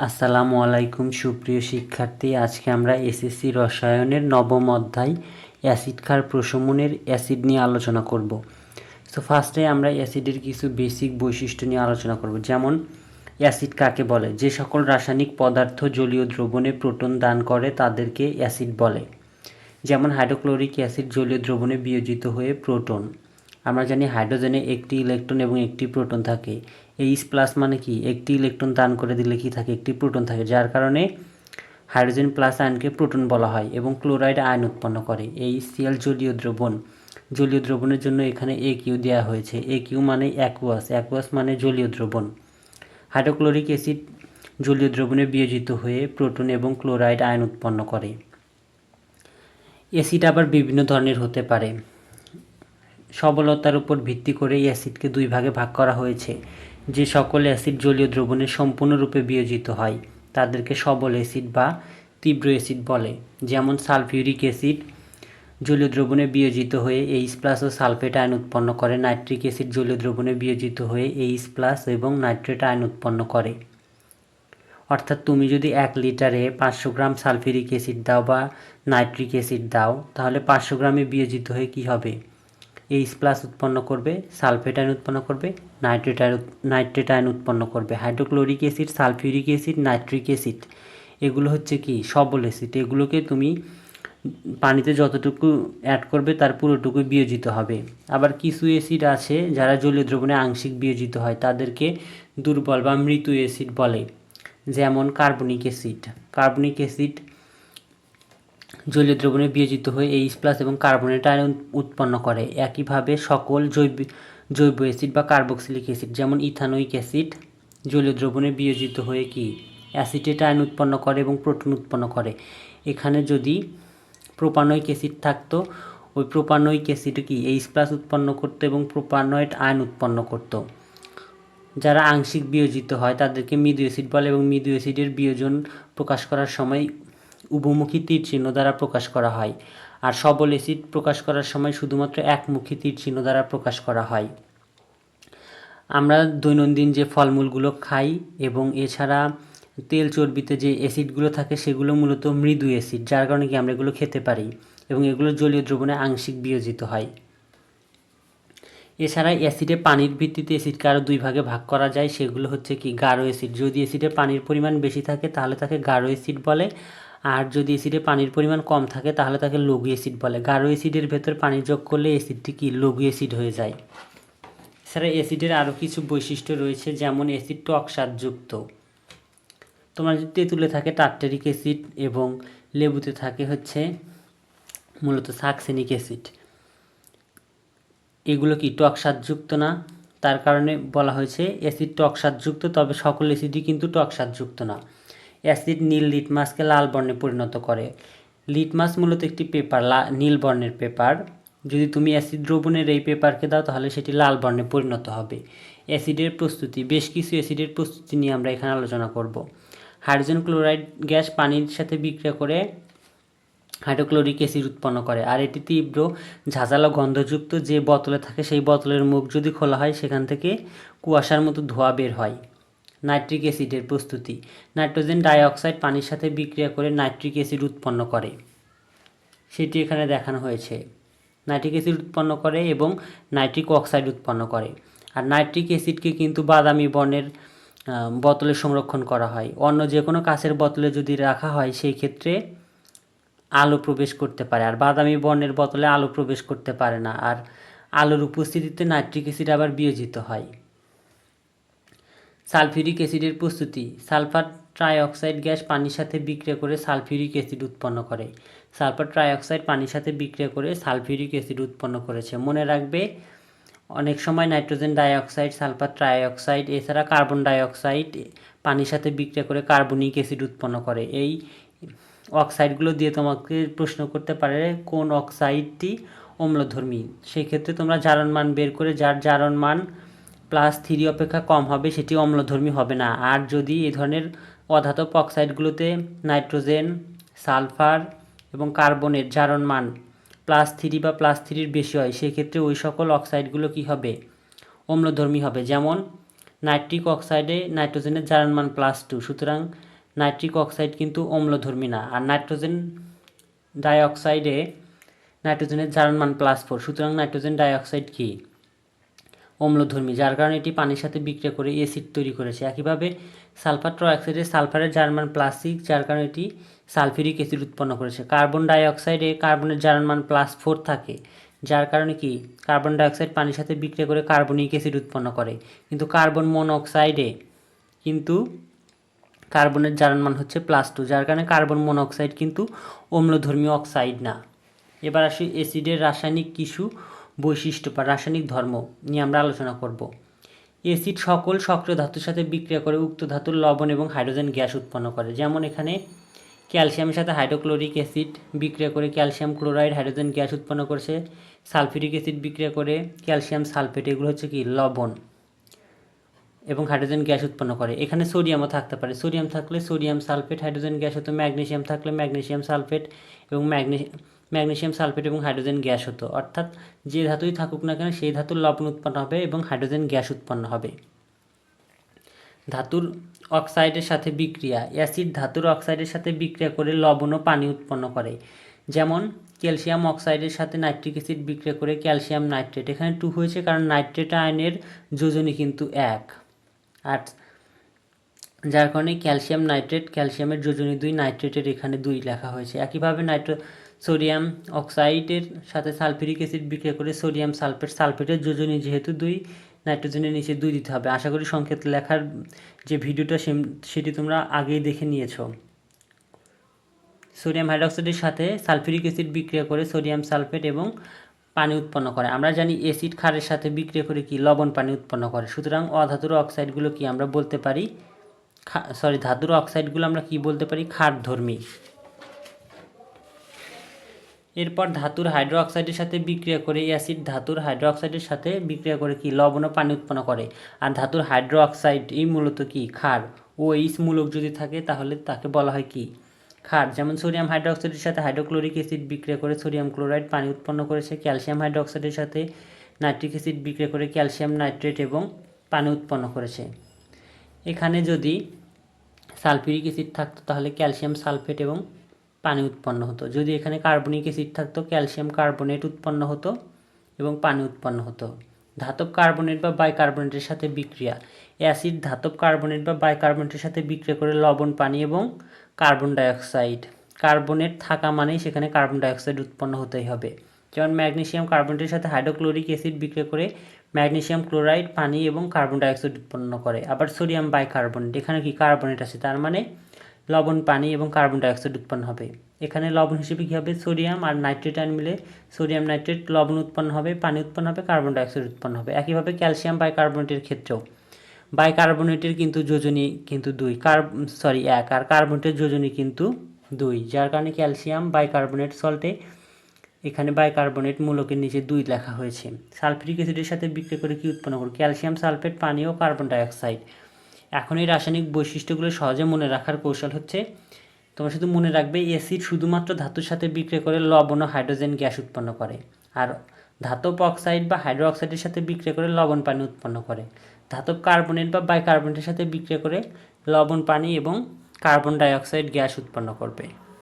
আসসালামু আলাইকুম, সুপ্রিয় শিক্ষার্থী। আজকে আমরা এসএসসি রসায়নের নবম অধ্যায়, অ্যাসিড ক্ষার প্রশমনের অ্যাসিড নিয়ে আলোচনা করব। সো ফার্স্টে আমরা অ্যাসিডের কিছু বেসিক বৈশিষ্ট্য নিয়ে আলোচনা করব। যেমন, অ্যাসিড কাকে বলে? যে সকল রাসায়নিক পদার্থ জলীয় দ্রবণে প্রোটন দান করে, তাদেরকে অ্যাসিড বলে। যেমন, হাইড্রোক্লোরিক অ্যাসিড জলীয় দ্রবণে বিয়োজিত হয়ে প্রোটন। আমরা জানি হাইড্রোজেনে একটি ইলেকট্রন এবং একটি প্রোটন থাকে। এইচ প্লাস মানে কি? একটি ইলেকট্রন দান করে দিলে কি থাকে? একটি প্রোটন থাকে, যার কারণে হাইড্রোজেন প্লাস আয়নকে প্রোটন বলা হয় এবং ক্লোরাইড আয়ন উৎপন্ন করে। এই সিএল জলীয় দ্রবণ। জলীয় দ্রবণের জন্য এখানে এ কিউ দেওয়া হয়েছে। এ কিউ মানে অ্যাকুয়াস অ্যাকুয়াস মানে জলীয় দ্রবণ। হাইড্রোক্লোরিক অ্যাসিড জলীয় দ্রবণে বিয়োজিত হয়ে প্রোটন এবং ক্লোরাইড আয়ন উৎপন্ন করে। অ্যাসিড আবার বিভিন্ন ধরনের হতে পারে। সবলতার উপর ভিত্তি করে এই অ্যাসিডকে দুই ভাগে ভাগ করা হয়েছে। যে সকল অ্যাসিড জলীয় দ্রবণে সম্পূর্ণরূপে বিয়োজিত হয়, তাদেরকে সবল অ্যাসিড বা তীব্র অ্যাসিড বলে, যেমন সালফিউরিক অ্যাসিড। জলীয় দ্রবণে বিয়োজিত হয়ে এইচ প্লাস ও সালফেট আয়ন উৎপন্ন করে, নাইট্রিক অ্যাসিড জলীয় দ্রবণে বিয়োজিত হয়ে এইচ প্লাস এবং নাইট্রেট আয়ন উৎপন্ন করে। অর্থাৎ তুমি যদি এক লিটারে পাঁচশো গ্রাম সালফিউরিক অ্যাসিড দাও বা নাইট্রিক অ্যাসিড দাও, তাহলে পাঁচশো গ্রামে বিয়োজিত হয়ে কি হবে? এইচ প্লাস উৎপন্ন করবে সালফেট আয়ন উৎপন্ন করবে নাইট্রেট আয়ন নাইট্রেট আয়ন উৎপন্ন করবে। Hydrochloric acid sulphuric acid nitric acid এগুলো হচ্ছে কি? সবল অ্যাসিড এগুলোকে তুমি পানিতে যতটুকু অ্যাড করবে তার পুরোটুকু বিয়োজিত হবে। আবার কিছু অ্যাসিড আছে যারা জলীয় দ্রবণে আংশিক বিয়োজিত হয়, তাদেরকে দুর্বল বা মৃত অ্যাসিড বলে। যেমন কার্বনিক অ্যাসিড কার্বনিক অ্যাসিড জলীয় দ্রবণে বিয়োজিত হয়ে এইচ প্লাস এবং কার্বনেট আয়ন উৎপন্ন করে। একইভাবে সকল জৈব জৈব অ্যাসিড বা কার্বক্সিলিক অ্যাসিড, যেমন ইথানোইক অ্যাসিড, জলীয় দ্রবণে বিয়োজিত হয়ে কি? অ্যাসিটেট আয়ন উৎপন্ন করে এবং প্রোটন উৎপন্ন করে। এখানে যদি প্রোপানোইক অ্যাসিড থাকতো, ওই প্রোপানোইক অ্যাসিড কি? এইচ প্লাস উৎপন্ন করতো এবং প্রোপানয়েড আয়ন উৎপন্ন করতো। যারা আংশিক বিয়োজিত হয়, তাদেরকে মৃদু অ্যাসিড বলে এবং মৃদু অ্যাসিডের বিয়োজন প্রকাশ করার সময় উভমুখী তীর চিহ্ন দ্বারা প্রকাশ করা হয় আর সবল অ্যাসিড প্রকাশ করার সময় শুধুমাত্র একমুখী তীর চিহ্ন দ্বারা প্রকাশ করা হয়। আমরা দৈনন্দিন যে ফলমূলগুলো খাই এবং এছাড়া তেল চর্বিতে যে অ্যাসিডগুলো থাকে সেগুলো মূলত মৃদু অ্যাসিড যার কারণে কি আমরা এগুলো খেতে পারি এবং এগুলো জলীয় দ্রবণে আংশিক বিয়োজিত হয়। এছাড়া অ্যাসিডে পানির ভিত্তিতে অ্যাসিডকে আরও দুই ভাগে ভাগ করা যায়, সেগুলো হচ্ছে কি গাঢ় অ্যাসিড যদি অ্যাসিডে পানির পরিমাণ বেশি থাকে তাহলে তাকে গাঢ় অ্যাসিড বলে। আর যদি অ্যাসিডে পানির পরিমাণ কম থাকে, তাহলে তাকে লঘু অ্যাসিড বলে। গাঢ় অ্যাসিডের ভেতর পানি যোগ করলে অ্যাসিডটি কি? লঘু অ্যাসিড হয়ে যায়। এছাড়া অ্যাসিডের আরও কিছু বৈশিষ্ট্য রয়েছে, যেমন অ্যাসিড টক স্বাদযুক্ত তোমার যদি তেঁতুলে থাকে টার্টারিক অ্যাসিড এবং লেবুতে থাকে হচ্ছে মূলত সাকসেনিক অ্যাসিড। এগুলো কি টক স্বাদযুক্ত না? তার কারণে বলা হয়েছে অ্যাসিড টক স্বাদযুক্ত তবে সকল অ্যাসিডই কিন্তু টক স্বাদযুক্ত না। অ্যাসিড নীল লিটমাসকে লাল বর্ণে পরিণত করে। লিটমাস মূলত একটি পেপার নীল বর্ণের পেপার। যদি তুমি অ্যাসিড দ্রবণের এই পেপারকে দাও, তাহলে সেটি লাল বর্ণে পরিণত হবে। অ্যাসিডের প্রস্তুতি, বেশ কিছু অ্যাসিডের প্রস্তুতি নিয়ে আমরা এখানে আলোচনা করব। হাইড্রোজেন ক্লোরাইড গ্যাস পানির সাথে বিক্রিয়া করে হাইড্রোক্লোরিক অ্যাসিড উৎপন্ন করে। আর এটি তীব্র, ঝাঁঝালো গন্ধযুক্ত যে বোতলে থাকে, সেই বোতলের মুখ যদি খোলা হয়, সেখান থেকে কুয়াশার মতো ধোঁয়া বের হয়। নাইট্রিক অ্যাসিডের প্রস্তুতি। নাইট্রোজেন ডাইঅক্সাইড পানির সাথে বিক্রিয়া করে নাইট্রিক অ্যাসিড উৎপন্ন করে। সেটি এখানে দেখানো হয়েছে। নাইট্রিক অ্যাসিড উৎপন্ন করে এবং নাইট্রিক অক্সাইড উৎপন্ন করে। আর নাইট্রিক অ্যাসিডকে কিন্তু বাদামি বর্ণের বোতলে সংরক্ষণ করা হয়। অন্য যে কোনো কাঁচের বোতলে যদি রাখা হয়, সেই ক্ষেত্রে আলো প্রবেশ করতে পারে। আর বাদামি বর্ণের বোতলে আলো প্রবেশ করতে পারে না। আর আলোর উপস্থিতিতে নাইট্রিক অ্যাসিড আবার বিয়োজিত হয়। সালফিউরিক অ্যাসিডের প্রস্তুতি। সালফার ট্রাইঅক্সাইড গ্যাস পানির সাথে বিক্রিয়া করে সালফিউরিক অ্যাসিড উৎপন্ন করে। সালফার ট্রাইঅক্সাইড পানির সাথে বিক্রিয়া করে সালফিউরিক অ্যাসিড উৎপন্ন করেছে। মনে রাখবে, অনেক সময় নাইট্রোজেন ডাইঅক্সাইড, সালফার ট্রাইঅক্সাইড, এছাড়া কার্বন ডাইঅক্সাইড পানির সাথে বিক্রিয়া করে কার্বনিক অ্যাসিড উৎপন্ন করে। এই অক্সাইডগুলো দিয়ে তোমাকে প্রশ্ন করতে পারে, কোন অক্সাইডটি অম্লধর্মী? সেই ক্ষেত্রে তোমরা জারণ মান বের করে, যার জারণ মান প্লাস থ্রি অপেক্ষা কম হবে, সেটি অম্লধর্মী হবে না। আর যদি এ ধরনের অধাতব অক্সাইডগুলোতে নাইট্রোজেন, সালফার এবং কার্বনের জারণ মান প্লাস থ্রি বা প্লাস থ্রির বেশি হয়, সেক্ষেত্রে ওই সকল অক্সাইডগুলো কি হবে? অম্লধর্মী হবে। যেমন, নাইট্রিক অক্সাইডে নাইট্রোজেনের জারণ মান প্লাস টু, সুতরাং নাইট্রিক অক্সাইড কিন্তু অম্লধর্মী না। আর নাইট্রোজেন ডাইঅক্সাইডে নাইট্রোজেনের জারণ মান প্লাস ফোর, সুতরাং নাইট্রোজেন ডাইঅক্সাইড কি? অম্লধর্মী, যার কারণে এটি পানির সাথে বিক্রিয়া করে অ্যাসিড তৈরি করেছে। একইভাবে সালফার ট্রাইঅক্সাইডে সালফারের জার্মান প্লাস সিক্স যার কারণে এটি সালফিউরিক অ্যাসিড উৎপন্ন করেছে। কার্বন ডাইঅক্সাইডে কার্বনের জার্মান মান প্লাস ফোর থাকে, যার কারণে কি? কার্বন ডাইঅক্সাইড পানির সাথে বিক্রিয়া করে কার্বনিক অ্যাসিড উৎপন্ন করে। কিন্তু কার্বন মনোক্সাইডে কিন্তু কার্বনের জারণ মান হচ্ছে প্লাস টু, যার কারণে কার্বন মনোক্সাইড কিন্তু অম্লধর্মী অক্সাইড না। এবার আসি অ্যাসিডের রাসায়নিক কিছু বৈশিষ্ট্য বা রাসায়নিক ধর্ম নিয়ে আমরা আলোচনা করব। অ্যাসিড সকল সক্রিয় ধাতুর সাথে বিক্রিয়া করে উক্ত ধাতুর লবণ এবং হাইড্রোজেন গ্যাস উৎপন্ন করে। যেমন এখানে ক্যালসিয়ামের সাথে হাইড্রোক্লোরিক অ্যাসিড বিক্রিয়া করে ক্যালসিয়াম ক্লোরাইড, হাইড্রোজেন গ্যাস উৎপন্ন করেছে। সালফিউরিক অ্যাসিড বিক্রিয়া করে ক্যালসিয়াম সালফেট, এগুলো হচ্ছে কি? লবণ এবং হাইড্রোজেন গ্যাস উৎপন্ন করে। এখানে সোডিয়ামও থাকতে পারে। সোডিয়াম থাকলে সোডিয়াম সালফেট, হাইড্রোজেন গ্যাস হতো ম্যাগনেসিয়াম থাকলে ম্যাগনেসিয়াম সালফেট এবং ম্যাগনে ম্যাগনেসিয়াম সালফেট এবং হাইড্রোজেন গ্যাস হতো। অর্থাৎ যে ধাতুই থাকুক না কেন, সেই ধাতুর লবণ উৎপন্ন হবে এবং হাইড্রোজেন গ্যাস উৎপন্ন হবে। ধাতুর অক্সাইডের সাথে বিক্রিয়া, অ্যাসিড ধাতুর অক্সাইডের সাথে বিক্রিয়া করে লবণ ও পানি উৎপন্ন করে। যেমন, ক্যালসিয়াম অক্সাইডের সাথে নাইট্রিক অ্যাসিড বিক্রিয়া করে ক্যালসিয়াম নাইট্রেট। এখানে টু হয়েছে কারণ নাইট্রেট আয়নের যোজনী কিন্তু এক। আর যার কারণে ক্যালসিয়াম নাইট্রেট, ক্যালসিয়ামের যোজনী দুই, নাইট্রেটের এখানে দুই লেখা হয়েছে। একইভাবে নাইট্রো সোডিয়াম অক্সাইডের সাথে সালফিউরিক অ্যাসিড বিক্রিয়া করে সোডিয়াম সালফেট সালফেটের যোজনী যেহেতু দুই, নাইট্রোজেনের নিচে দুই দিতে হবে। আশা করি সংকেত লেখার যে ভিডিওটা সেটি তোমরা আগেই দেখে নিয়েছো। সোডিয়াম হাইড্রোক্সাইডের সাথে সালফিউরিক অ্যাসিড বিক্রিয়া করে সোডিয়াম সালফেট এবং পানি উৎপন্ন করে। আমরা জানি অ্যাসিড ক্ষারের সাথে বিক্রিয়া করে কি? লবণ পানি উৎপন্ন করে। সুতরাং অধাতুর অক্সাইডগুলো কি আমরা বলতে পারি? সরি, ধাতুর অক্সাইডগুলো আমরা কি বলতে পারি? ক্ষারধর্মী। এরপর ধাতুর হাইড্রো অক্সাইডের সাথে বিক্রিয়া করে অ্যাসিড ধাতুর হাইড্রো অক্সাইডের সাথে বিক্রিয়া করে কি? লবণ ও পানি উৎপন্ন করে। আর ধাতুর হাইড্রো অক্সাইড এই মূলত কি? ক্ষার। ও এইস মূলক যদি থাকে, তাহলে তাকে বলা হয় কি? ক্ষার। যেমন সোডিয়াম হাইড্রোক্সাইডের সাথে হাইড্রোক্লোরিক অ্যাসিড বিক্রিয়া করে সোডিয়াম ক্লোরাইড পানি উৎপন্ন করেছে। ক্যালসিয়াম হাইড্রোক্সাইডের সাথে নাইট্রিক অ্যাসিড বিক্রিয়া করে ক্যালসিয়াম নাইট্রেট এবং পানি উৎপন্ন করেছে। এখানে যদি সালফিউরিক অ্যাসিড থাকতো, তাহলে ক্যালসিয়াম সালফেট এবং পানি উৎপন্ন হতো। যদি এখানে কার্বনিক অ্যাসিড থাকতো, ক্যালসিয়াম কার্বনেট উৎপন্ন হতো এবং পানি উৎপন্ন হতো। ধাতব কার্বনেট বা বাইকার্বনেটের সাথে বিক্রিয়া। অ্যাসিড ধাতব কার্বনেট বা বাইকার্বনেটের সাথে বিক্রিয়া করে লবণ, পানি এবং কার্বন ডাইঅক্সাইড। কার্বনেট থাকা মানেই সেখানে কার্বন ডাইঅক্সাইড উৎপন্ন হতেই হবে। যেমন ম্যাগনেসিয়াম কার্বনেটের সাথে হাইড্রোক্লোরিক অ্যাসিড বিক্রিয়া করে ম্যাগনেসিয়াম ক্লোরাইড, পানি এবং কার্বন ডাইঅক্সাইড উৎপন্ন করে। আবার সোডিয়াম বাইকার্বনেট এখানে কি কার্বনেট আছে? তার মানে লবণ, পানি এবং কার্বন ডাইঅক্সাইড উৎপন্ন হবে। এখানে লবণ হিসেবে কী হবে? সোডিয়াম আর নাইট্রেট আয়ন মিলে সোডিয়াম নাইট্রেট লবণ উৎপন্ন হবে, পানি উৎপন্ন হবে, কার্বন ডাইঅক্সাইড উৎপন্ন হবে। একইভাবে ক্যালসিয়াম বাইকার্বনেটের ক্ষেত্রেও। বাইকার্বনেটের কিন্তু যোজনী কিন্তু দুই কার সরি, এক, আর কার্বনেটের যোজনী কিন্তু দুই, যার কারণে ক্যালসিয়াম বাইকার্বনেট সল্টে এখানে বাইকার্বনেট মূলকের নিচে দুই লেখা হয়েছে। সালফিউরিক অ্যাসিডের সাথে বিক্রিয়া করে কি উৎপন্ন করবে? ক্যালসিয়াম সালফেট, পানি ও কার্বন ডাইঅক্সাইড। এখন এই রাসায়নিক বৈশিষ্ট্যগুলো সহজে মনে রাখার কৌশল হচ্ছে, তোমরা শুধু মনে রাখবে অ্যাসিড শুধুমাত্র ধাতুর সাথে বিক্রিয়া করে লবণ ও হাইড্রোজেন গ্যাস উৎপন্ন করে, আর ধাতব অক্সাইড বা হাইড্রো অক্সাইডের সাথে বিক্রিয়া করে লবণ পানি উৎপন্ন করে। ধাতব কার্বনেট বা বাইকার্বনেটের সাথে বিক্রিয়া করে লবণ পানি এবং কার্বন ডাইঅক্সাইড গ্যাস উৎপন্ন করবে।